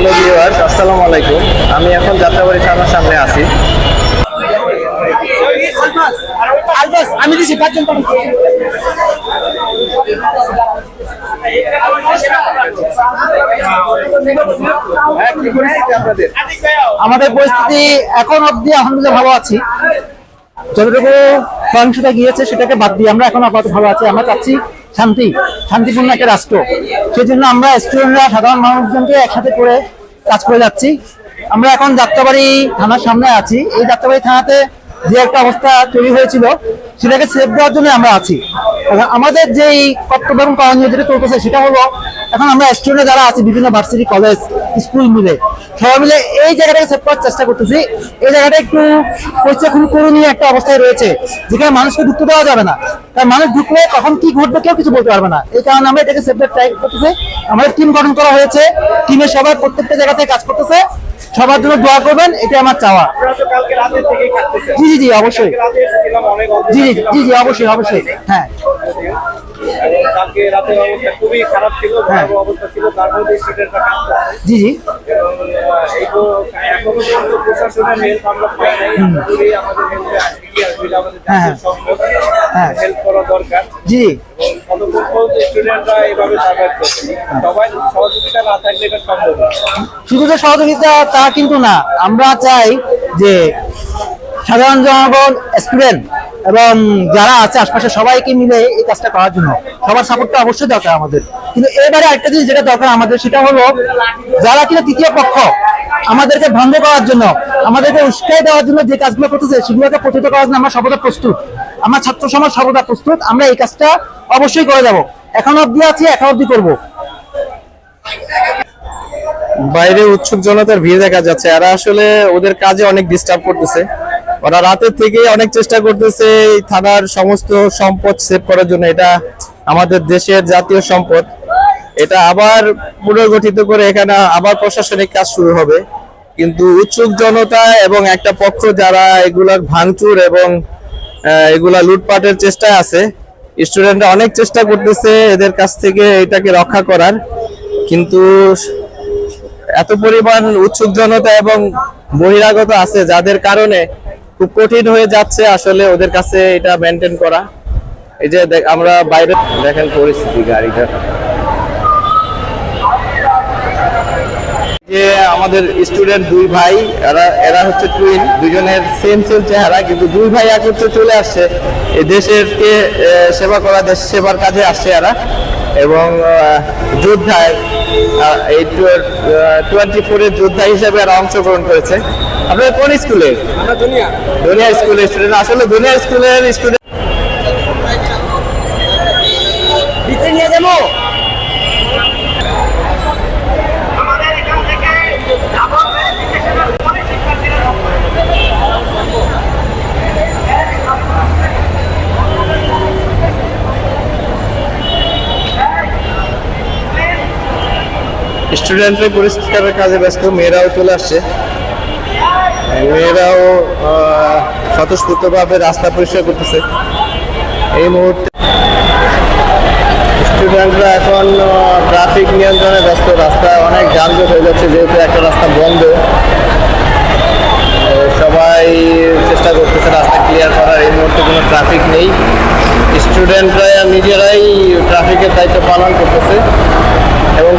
Hello viewers, আসসালামু আলাইকুম। আমি এখন যাত্রাবাড়ি থানার সামনে আছি। আমি আমাদের পরিস্থিতি এখন অবধি আলহামদুলিল্লাহ ভালো আছি। যতটুকু সহিংসতা গিয়েছে, সেটাকে বাদ দিয়ে আমরা এখন আপাতত ভালো আছি। আমরা চাচ্ছি শান্তি, শান্তিপূর্ণ একটা রাষ্ট্র। সেই জন্য আমরা স্টুডেন্টরা, সাধারণ মানুষজনকে একসাথে করে কাজ করে যাচ্ছি। আমরা এখন যাত্রাবাড়ি থানার সামনে আছি। এই যাত্রাবাড়ি থানাতে যে একটা অবস্থা তৈরি হয়েছিল, সেটাকে সেভ দেওয়ার জন্য আমরা আছি। আমাদের যে কর্তব্য এবং করণীয় যেটা চলতেছে, সেটা হলো, এখন আমরা স্টুডেন্ট যারা আছি, বিভিন্ন ভার্সিটি কলেজ স্কুল মিলে, সবাই মিলে এই জায়গাটাকে সেভ করার চেষ্টা করতেছি। এই জায়গাটা একটু খুব করণীয় একটা অবস্থায় রয়েছে, যেখানে মানুষকে ঢুকতে দেওয়া যাবে না। কারণ মানুষ ঢুকলে কখন কি ঘটবে কেউ কিছু বলতে পারবে না। এই কারণে আমরা এটাকে সেভ ট্রাই করতেছি। আমাদের টিম গঠন করা হয়েছে। টিমের সবাই প্রত্যেকটা জায়গা থেকে কাজ করতেছে। সবার জন্য দোয়া করবেন এটা আমার চাওয়া। জি জি জি অবশ্যই। জি জি জি জি অবশ্যই অবশ্যই। হ্যাঁ। খুবই খারাপ ছিল হ্যাঁ। অবস্থা ছিল জি জি। হেল্প আমাদের হ্যাঁ, হ্যাঁ। হেল্প করা দরকার। জি। শুধু যে সহযোগিতা তা কিন্তু না, আমরা চাই যে সাধারণ জনগণ স্টুডেন্ট এবং যারা আছে আশপাশে সবাইকে মিলে এই কাজটা করার জন্য সবার সাপোর্টটা অবশ্যই দরকার আমাদের। কিন্তু এবারে একটা জিনিস যেটা দরকার আমাদের, সেটা হলো যারা কিনা তৃতীয় পক্ষ আমাদেরকে ভঙ্গ করার জন্য, আমাদেরকে উস্কাই দেওয়ার জন্য যে কাজগুলো করতেছে, সেগুলোকে প্রতিহত করার জন্য আমরা সর্বদা প্রস্তুত। আমার ছাত্র সমাজ সর্বদা প্রস্তুত, আমরা এই কাজটা অবশ্যই করে যাব। এখন অব্দি আছি, এখন অব্দি করব। বাইরে উৎসুক জনতার ভিড় দেখা যাচ্ছে, এরা আসলে ওদের কাজে অনেক ডিস্টার্ব করতেছে। ওরা রাতের থেকে অনেক চেষ্টা করতেছে এই থানার সমস্ত সম্পদ সেভ করার জন্য, এটা আমাদের দেশের জাতীয় সম্পদ। এটা আবার পুনর্গঠিত করে এখানে আবার প্রশাসনিক কাজ শুরু হবে। কিন্তু উৎসুক জনতা এবং একটা পক্ষ যারা এগুলার ভাঙচুর এবং এগুলা লুটপাটের চেষ্টায় আছে। স্টুডেন্টরা অনেক চেষ্টা করতেছে এদের কাছ থেকে এটাকে রক্ষা করার। কিন্তু এত পরিমাণ উৎসুক এবং বহিরাগত আছে যাদের কারণে খুব কঠিন হয়ে যাচ্ছে আসলে ওদের কাছে এটা মেনটেন করা। এই যে আমরা বাইরে দেখেন পরিস্থিতি গাড়িটা যে আমাদের স্টুডেন্ট দুই ভাই এরা এরা হচ্ছে টুইন দুজনের সেম সেম চেহারা কিন্তু দুই ভাই একত্রে চলে আসছে। এই দেশেরকে সেবা করা দেশ সেবার কাজে আসছে এরা। এবং যোদ্ধায় এই টোয়েন্টি ফোরের যোদ্ধা হিসেবে এরা অংশগ্রহণ করেছে। আপনার কোন স্কুলে আমরা দুনিয়া। দুনিয়া স্কুলের স্টুডেন্ট আসলে দুনিয়া স্কুলের স্টুডেন্ট স্টুডেন্টরা পরিষ্কারের কাজে ব্যস্ত, মেয়েরাও চলে আসছে। মেয়েরাও স্বতঃস্ফূর্তভাবে রাস্তা পরিষ্কার করতেছে। এই মুহূর্তে স্টুডেন্টরা এখন ট্রাফিক নিয়ন্ত্রণে ব্যস্ত। রাস্তায় অনেক যানজট হয়ে যাচ্ছে, যেহেতু একটা রাস্তা বন্ধ। সবাই চেষ্টা করতেছে রাস্তা ক্লিয়ার করার। এই মুহূর্তে কোনো ট্রাফিক নেই। স্টুডেন্টরা নিজেরাই ট্রাফিকের দায়িত্ব পালন করতেছে। এবং